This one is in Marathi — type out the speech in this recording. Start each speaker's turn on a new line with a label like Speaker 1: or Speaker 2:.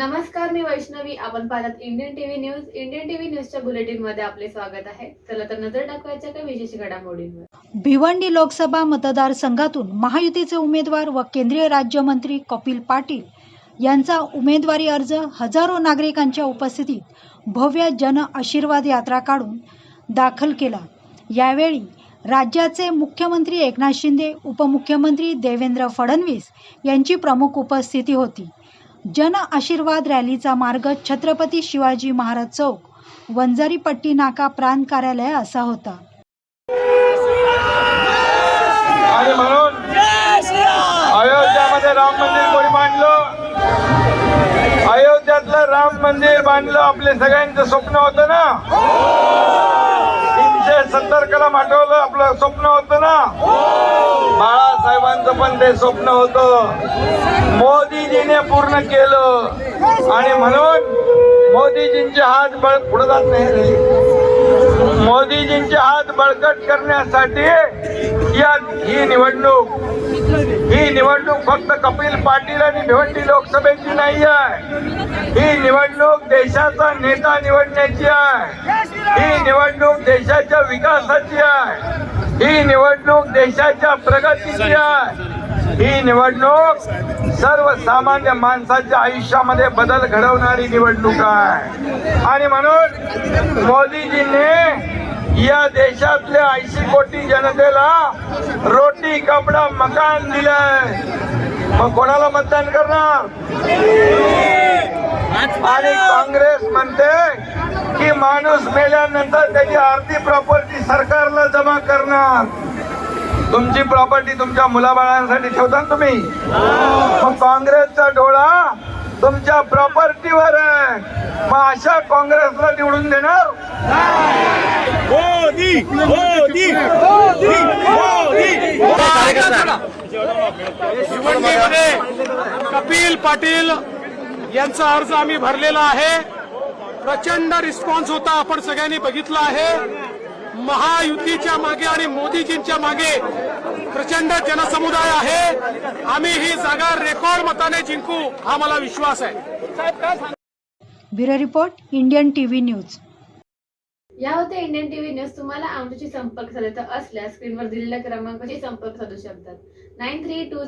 Speaker 1: नमस्कार मी वैष्णवी. आपण पाहतात Indian TV news Indian TV न्यूजच्या बुलेटिनमध्ये आपले स्वागत आहे. चला तर नजर टाकवायच्या काही विशेष घडामोडींवर.
Speaker 2: भिवंडी लोकसभा मतदारसंघातून महायुतीचे उमेदवार व केंद्रीय राज्यमंत्री कपिल पाटील यांचा उमेदवारी अर्ज हजारो नागरिकांच्या उपस्थितीत भव्य जन आशीर्वाद यात्रा काढून दाखल केला. यावेळी राज्याचे मुख्यमंत्री एकनाथ शिंदे उपमुख्यमंत्री देवेंद्र फडणवीस यांची प्रमुख उपस्थिती होती. जन आशीर्वाद रॅलीचा मार्ग छत्रपती शिवाजी महाराज चौक वंजारी पट्टी नाका प्रांत कार्यालय असा होता.
Speaker 3: आणि म्हणून अयोध्यामध्ये राम मंदिर कोणी बांधलं? अयोध्यातलं राम मंदिर बांधलं आपले सगळ्यांचं स्वप्न होतं ना? तीनशे सत्तर कलम आठवलं आपलं स्वप्न होतं ना? बाळासाहेबांचं पण ते स्वप्न होतं. मोदीजीने पूर्ण केलं. आणि म्हणून मोदीजींचे हात बळ पुढे जात नाही मोदीजींचे हात बळकट करण्यासाठी या ही निवडणूक ही निवडणूक फक्त कपिल पाटील आणि भिवंडी लोकसभेची नाही आहे. ही निवडणूक देशाचा नेता निवडण्याची आहे. ही निवडणूक देशाच्या विकासाची आहे. ही निवडणूक देशाच्या प्रगतीची आहे. ही निवडणूक सर्वसामान्य माणसाच्या आयुष्यामध्ये बदल घडवणारी निवडणूक आहे. आणि म्हणून मोदीजींनी या देशातल्या ऐंशी कोटी जनतेला रोटी कपडा मकान दिलंय. मग कोणाला मतदान करणार? आणि काँग्रेस म्हणते की माणूस मेल्यानंतर त्याची अर्धी प्रॉपर्टी सरकारला जमा करणार. तुमची प्रॉपर्टी तुमच्या मुलाबाळांसाठी ठेवता ना तुम्ही? मग काँग्रेसचा डोळा तुमच्या प्रॉपर्टीवर आहे. मग अशा काँग्रेसला निवडून देणार?
Speaker 4: मोदी मोदी मोदी मोदी. भिवंडीमध्ये कपिल पाटील यांचा अर्ज आम्ही भरलेला आहे. प्रचंड रिस्पॉन्स होता आपण सगळ्यांनी बघितला आहे. महायुतीच्या मागे आणि मोदीजींच्या मागे प्रचंड जनसमुदाय आहे. आम्ही ही जागा रेकॉर्ड मताने जिंकू हा मला विश्वास आहे.
Speaker 2: Bureau report Indian TV news.
Speaker 1: या होत्या इंडियन टीव्ही न्यूज. तुम्हाला आमच्याशी संपर्क साधायचा असल्यास स्क्रीनवर दिलेल्या क्रमांकाशी संपर्क साधू शकतात. Nine three to